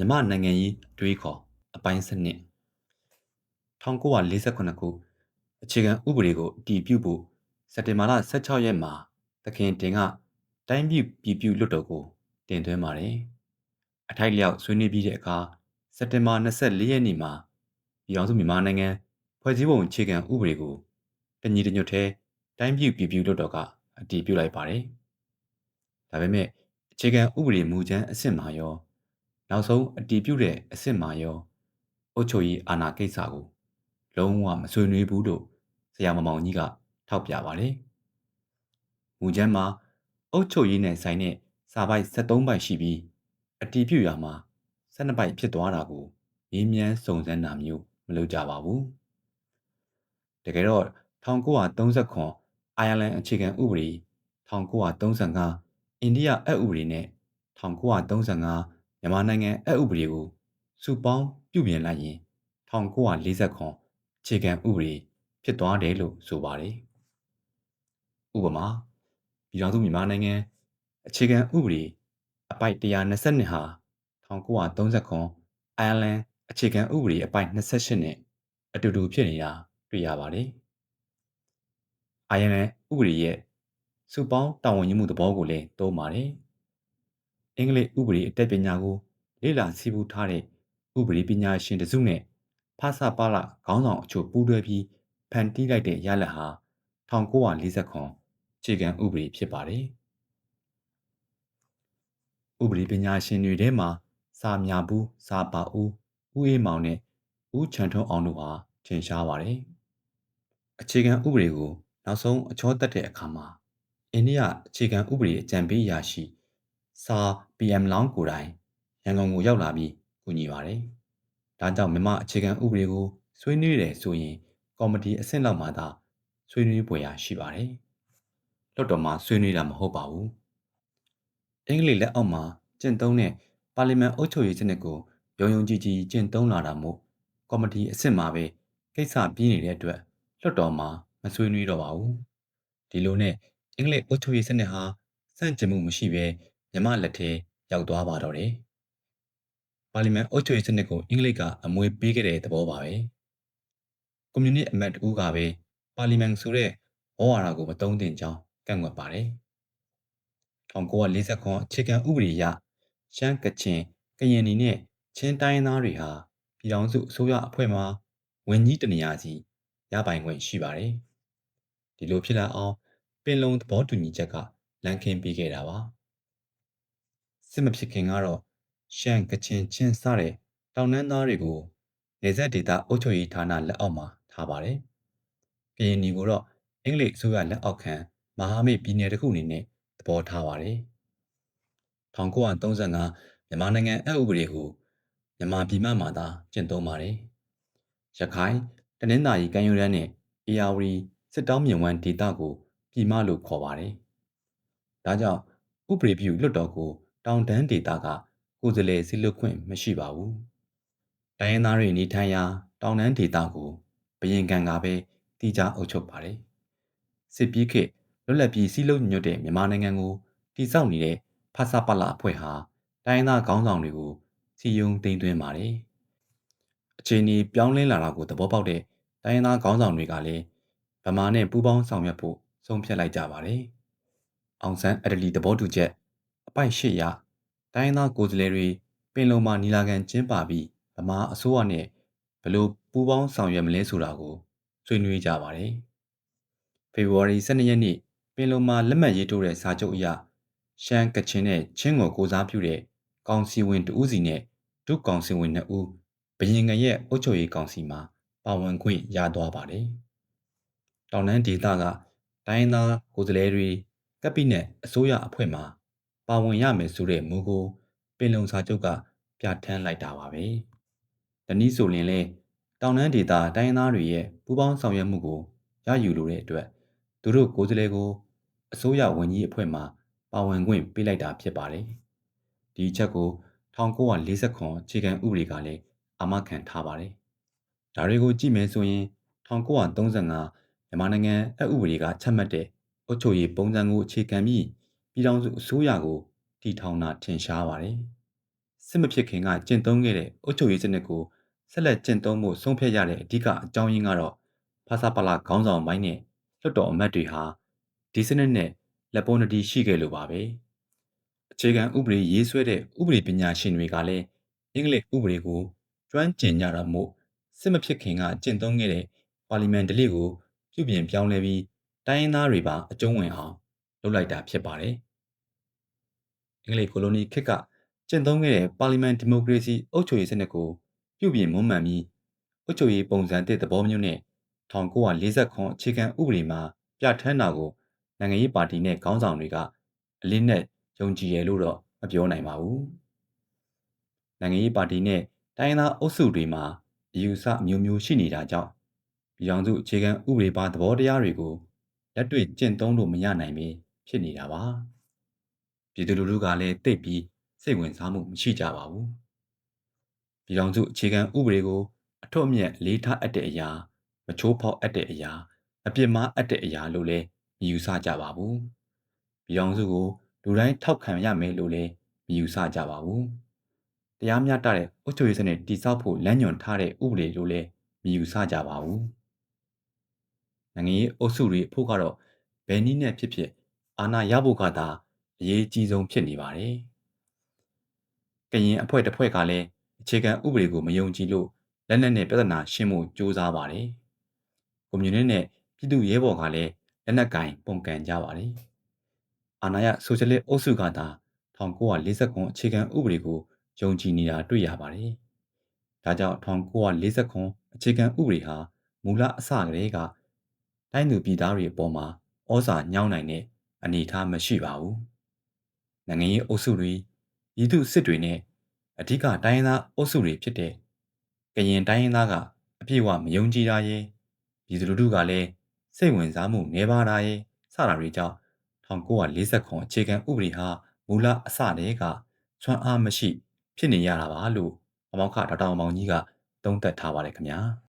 မြမနိုင်ငံရေးအတွေးခေါ်အပိုင်းစနစ်1948ခုအခြေခံဥပဒေကိုအတည်ပြုဖို့စက်တင်ဘာလ16ရက်မှာသခင်တင်ကတိုင်းပြည်ပြည်ပြုလွတ်တော်ကိုတင်သွင်းပါတယ်။အထိုက်လျောက်ဆွေးနွေးပြီးတဲ့အခါစက်တင်ဘာ24ရက်နေ့မှာပြည်အောင်စုမြန်မာနိုင်ငံဖွဲ့စည်းပုံအခြေခံဥပဒေကိုတညီတညွတ်ထဲတိုင်းပြည်ပြည်ပြုလွတ်တော်ကအတည်ပြုလိုက်ပါတယ်။ဒါပေမဲ့အခြေခံဥပဒေမူကြမ်းအဆင့်မှာရော နောက်ဆုံးအတည်ပြုတဲ့အဆင့်မှာရောအုတ်ချိုကြီးအာဏာကိစ္စကိုလုံးဝမဆွေးနွေးဘူးလို့ဆရာမမောင်ကြီးကထောက်ပြပါတယ်။မူကျမ်းမှာအုတ်ချိုကြီးနဲ့ဆိုင်တဲ့စာပိုက်73ပိုက်ရှိပြီးအတည်ပြုရမှာ12ပိုက်ဖြစ်သွားတာကိုရင်းမြန်းစုံစမ်းတာမျိုးမလုပ်ကြပါဘူး။တကယ်တော့1939အိုင်ယာလန်အခြေခံဥပဒေ1935အိန္ဒိယအက်ဥပဒေနဲ့1935 မြန်မာနိုင်ငံအက်ဥပဒေကိုစုပေါင်းပြုပြင်လိုက်ရင်1940ခွန်အခြေခံဥပဒေဖြစ်သွားတယ်လို့ဆိုပါတယ်။ဥပမာပြည်ထောင်စုမြန်မာနိုင်ငံအခြေခံဥပဒေအပိုက်122ဟာ1930ခွန်အိုင်ယာလန်အခြေခံဥပဒေအပိုက်28နဲ့အတူတူဖြစ်နေတာတွေ့ရပါတယ်။အိုင်ယာလန်ဥပဒေရဲ့စုပေါင်းတာဝန်ယူမှုသဘောကိုလည်းသုံးပါတယ်။ အင်္ဂလိပ်ဥပဒေအတတ်ပညာကိုလေ့လာစီးပူးထားတဲ့ဥပဒေပညာရှင်တစုနဲ့ဖာစာပါလခေါင်းဆောင်အချို့ပူးတွဲပြီးဖန်တီးလိုက်တဲ့ရလဒ်ဟာ1940ခွန်ခြေခံဥပဒေဖြစ်ပါတယ်။ဥပဒေပညာရှင်တွေထဲမှာစာမြဘူးစာပါဦးဦးအေးမောင်နဲ့ဦးချန်ထုံးအောင်တို့ဟာထင်ရှားပါတယ်။အခြေခံဥပဒေကိုနောက်ဆုံးအချောတက်တဲ့အခါမှာအိန္ဒိယအခြေခံဥပဒေအကြံပေးရာရှိ စာ PM လောင်းကိုယ်တိုင်ရန်ကုန်ကိုရောက်လာပြီးကူညီပါတယ်။ဒါကြောင့်မြမအခြေခံဥပဒေကိုဆွေးနွေးတယ်ဆိုရင်ကော်မတီအဆင့်လောက်မှသာဆွေးနွေးပွဲရရှိပါတယ်။လွှတ်တော်မှာဆွေးနွေးတာမဟုတ်ပါဘူး။အင်္ဂလိပ်လက်အောက်မှာကျင့်သုံးတဲ့ပါလီမန်အုပ်ချုပ်ရေးစနစ်ကိုရုံရုံကြည်ကြည်ကျင့်သုံးလာတာမို့ကော်မတီအဆင့်မှာပဲကိစ္စပြီးနေတဲ့အတွက်လွှတ်တော်မှာမဆွေးနွေးတော့ပါဘူး။ဒီလိုနဲ့အင်္ဂလိပ်အုပ်ချုပ်ရေးစနစ်ဟာစန့်ကျင်မှုမရှိဘဲ မြမလက်ထဲရောက်သွားပါတော့တယ်။ပါလီမန်အုပ်ချုပ်ရေးစနစ်ကိုအင်္ဂလိပ်ကအမွေပေးခဲ့တဲ့သဘောပါပဲ။ကွန်မြူနစ်အမတ်တူကပဲပါလီမန်ဆိုတဲ့ဩဝါဒကိုမတုံးတင်ကြောင်းကန့်ကွက်ပါတယ်။1940ခုအခြေခံဥပဒေအရရှမ်းကချင်ကရင်နီနဲ့ချင်းတိုင်းသားတွေဟာပြည်ထောင်စုအစိုးရအဖွဲ့မှဝန်ကြီးတနေရာစီရပိုင်ခွင့်ရှိပါတယ်။ဒီလိုဖြစ်လာအောင်ပင်လုံသဘောတူညီချက်ကလမ်းခင်းပေးခဲ့တာပါ။ စစ်မဖြစ်ခင်ကတော့ရှမ်းကချင်ချင်းစတဲ့တောင်တန်းသားတွေကိုနေဆက်ဒေတာအုပ်ချုပ်ရေးဌာနလက်အောက်မှာထားပါတယ်။ကရင်နီကိုတော့အင်္ဂလိပ်အစိုးရလက်အောက်ခံမဟာမိတ်ပြည်နယ်တစ်ခုအနေနဲ့သဘောထားပါတယ်။1935မြန်မာနိုင်ငံအဥပဒေကိုမြန်မာပြည်မှမှသာကျင့်သုံးပါတယ်။ရခိုင်တနင်္သာရီကမ်းရိုးတန်းနဲ့အေယာဝတီစစ်တောင်းမြင်ဝမ်းဒေသကိုပြည်မလို့ခေါ်ပါတယ်။ဒါကြောင့်ဥပဒေပြုလွတ်တော်ကို တောင်တန်းဒေသကကိုယ်စားလှယ်ဆီလွတ်ခွင့်မရှိပါဘူး။တိုင်းရင်းသားတွေနေထိုင်ရာတောင်တန်းဒေသကိုဘရင်ကံကပဲတီးခြားအုပ်ချုပ်ပါတယ်။စစ်ပြီးခေတ်လွတ်လပ်ပြီးစီးလုံးညွတ်တဲ့မြန်မာနိုင်ငံကိုတိစောက်နေတဲ့ဖဆပလအဖွဲ့ဟာတိုင်းသားခေါင်းဆောင်တွေကိုစီယုံတင်သွင်းပါတယ်။အခြေအနေပြောင်းလဲလာတာကိုသဘောပေါက်တဲ့တိုင်းသားခေါင်းဆောင်တွေကလည်းဗမာနဲ့ပူးပေါင်းဆောင်ရွက်ဖို့ဆုံးဖြတ်လိုက်ကြပါတယ်။အောင်ဆန်းအဒလီသဘောတူချက် အပိုက်၈ရတိုင်းသားကိုယ်စားလှယ်တွေပင်လုံမှာနီလာခံကျင်းပပြီးဗမာအစိုးရနဲ့ဘယ်လိုပူးပေါင်းဆောင်ရွက်မလဲဆိုတာကိုဆွေးနွေးကြပါတယ်။ဖေဖော်ဝါရီ12ရက်နေ့ပင်လုံမှာလက်မှတ်ရေးထိုးတဲ့စာချုပ်အရရှမ်းကချင်နဲ့ချင်းကိုကိုစားပြုတဲ့ကောင်စီဝင်တဦးစီနဲ့ဒုကောင်စီဝင်2ဦးဘရင်ငရဲ့အုပ်ချုပ်ရေးကောင်စီမှာပါဝင်ခွင့်ရသွားပါတယ်။တောင်တန်းဒေသကတိုင်းသားကိုယ်စားလှယ်တွေကပ်ပိနဲ့အစိုးရအဖွဲ့မှ ပါဝင်ရမယ်ဆိုတဲ့မူကိုပင်လုံစာချုပ်ကပြဋ္ဌာန်းလိုက်တာပါပဲ။တနည်းဆိုရင်လဲတောင်တန်းဒေသတိုင်းသားတွေရဲ့ပူးပေါင်းဆောင်ရွက်မှုကိုရယူလိုတဲ့အတွက်သူတို့ကိုယ်စားလှယ်ကိုအစိုးရဝန်ကြီးအဖွဲ့မှပါဝင်ခွင့်ပေးလိုက်တာဖြစ်ပါတယ်။ဒီချက်ကို1940ခုအခြေခံဥပဒေကလည်းအာမခံထားပါတယ်။ဒါတွေကိုကြည့်မယ်ဆိုရင်1935မြန်မာနိုင်ငံအဥပဒေကချမှတ်တဲ့အုပ်ချုပ်ရေးပုံစံကိုအခြေခံပြီး ပြည်ထောင်စုအစိုးရကိုတည်ထောင်တာထင်ရှားပါတယ်။စစ်မဖြစ်ခင်ကကျင့်သုံးခဲ့တဲ့အုပ်ချုပ်ရေးစနစ်ကိုဆက်လက်ကျင့်သုံးဖို့ဆုံးဖြတ်ရတဲ့အဓိကအကြောင်းရင်းကတော့ဖာစာပါလာခေါင်းဆောင်ပိုင်းနဲ့လွှတ်တော်အမတ်တွေဟာဒီစနစ်နဲ့လက်ပေါ်နတီရှိခဲ့လို့ပါပဲအခြေခံဥပဒေရေးဆွဲတဲ့ဥပဒေပညာရှင်တွေကလည်းအင်္ဂလိပ်ဥပဒေကိုကျွမ်းကျင်ကြတာမို့စစ်မဖြစ်ခင်ကကျင့်သုံးခဲ့တဲ့ပါလီမန်ဓလေ့ကိုပြုပြင်ပြောင်းလဲပြီးတိုင်းရင်းသားတွေပါအကျုံးဝင်အောင်လုပ်လိုက်တာဖြစ်ပါတယ်။ အင်္ဂလိပ်ကိုလိုနီခေတ်ကကျင့်သုံးခဲ့တဲ့ပါလီမန်ဒီမိုကရေစီအုပ်ချုပ်ရေးစနစ်ကိုပြုပြင်မွမ်းမံပြီးအုပ်ချုပ်ရေးပုံစံတစ်သဘောမျိုးနဲ့1949အခြေခံဥပဒေမှာပြဋ္ဌာန်းတာကိုနိုင်ငံရေးပါတီနဲ့ခေါင်းဆောင်တွေကအလင်းနဲ့ယုံကြည်ရလို့တော့မပြောနိုင်ပါဘူး။နိုင်ငံရေးပါတီနဲ့တိုင်းရင်းသားအုပ်စုတွေမှာအယူဆအမျိုးမျိုးရှိနေတာကြောင့်ပြည်ထောင်စုအခြေခံဥပဒေပါသဘောတရားတွေကိုလက်တွေ့ကျင့်သုံးလို့မရနိုင်ပဲဖြစ်နေတာပါ ပြည်သူလူထုကလည်းတိတ်ပြီးစိတ်ဝင်စားမှုမရှိကြပါဘူးပြည်ထောင်စုအခြေခံဥပဒေကိုအထွတ်အမြတ်လေးထားအပ်တဲ့အရာမချိုးဖောက်အပ်တဲ့အရာအပြစ်မှားအပ်တဲ့အရာလို့လည်းမယူဆကြပါဘူးပြည်ထောင်စုကိုလူတိုင်းထောက်ခံရမယ်လို့လည်းမယူဆကြပါဘူးတရားမျှတတဲ့အုပ်ချုပ်ရေးစနစ်တည်ဆောက်ဖို့လမ်းညွှန်ထားတဲ့ဥပဒေလို့လည်းမယူဆကြပါဘူးနိုင်ငံရေးအုပ်စုတွေအဖို့ကတော့ဘယ်နည်းနဲ့ဖြစ်ဖြစ်အာဏာရဖို့ကသာ အရေးကြီးဆုံးဖြစ်နေပါတယ်။ကရင်အဖွဲ့တစ်ဖွဲ့ကလည်းအခြေခံဥပဒေကိုမယုံကြည်လို့လက်နက်နဲ့ပြဿနာရှင်းဖို့ကြိုးစားပါတယ်။ကွန်မြူနစ်နဲ့ပြည်သူ့ရဲဘော်ကလည်းလက်နက်ကင်ပုံကန်ကြပါတယ်။အာဏာရဆိုရှယ်လစ်အုပ်စုကသာ1949အခြေခံဥပဒေကိုယုံကြည်နေတာတွေ့ရပါတယ်။ဒါကြောင့်1949အခြေခံဥပဒေဟာမူလအစကတည်းကတိုင်းသူပြည်သားတွေအပေါ်မှာဩဇာညောင်းနိုင်တဲ့အနေအထားမရှိပါဘူး။ နိုင်ငံရေးအုပ်စုတွေရည်သူစစ်တွေနဲ့အဓိကတိုင်းရင်းသားအုပ်စုတွေဖြစ်တဲ့ကရင်တိုင်းရင်းသားကအပြည့်အဝမယုံကြည်တာရဲ့ပြည်သူလူထုကလည်းစိတ်ဝင်စားမှုနှဲပါတာရဲ့စတာတွေကြောင့်1949အခြေခံဥပဒေဟာမူလအစတည်းကဆွမ်းအားမရှိ ဖြစ်နေရတာပါလို့အမောက်ခဒေါက်တာမောင်ကြီးကသုံးသပ်ထားပါတယ်ခင်ဗျာ။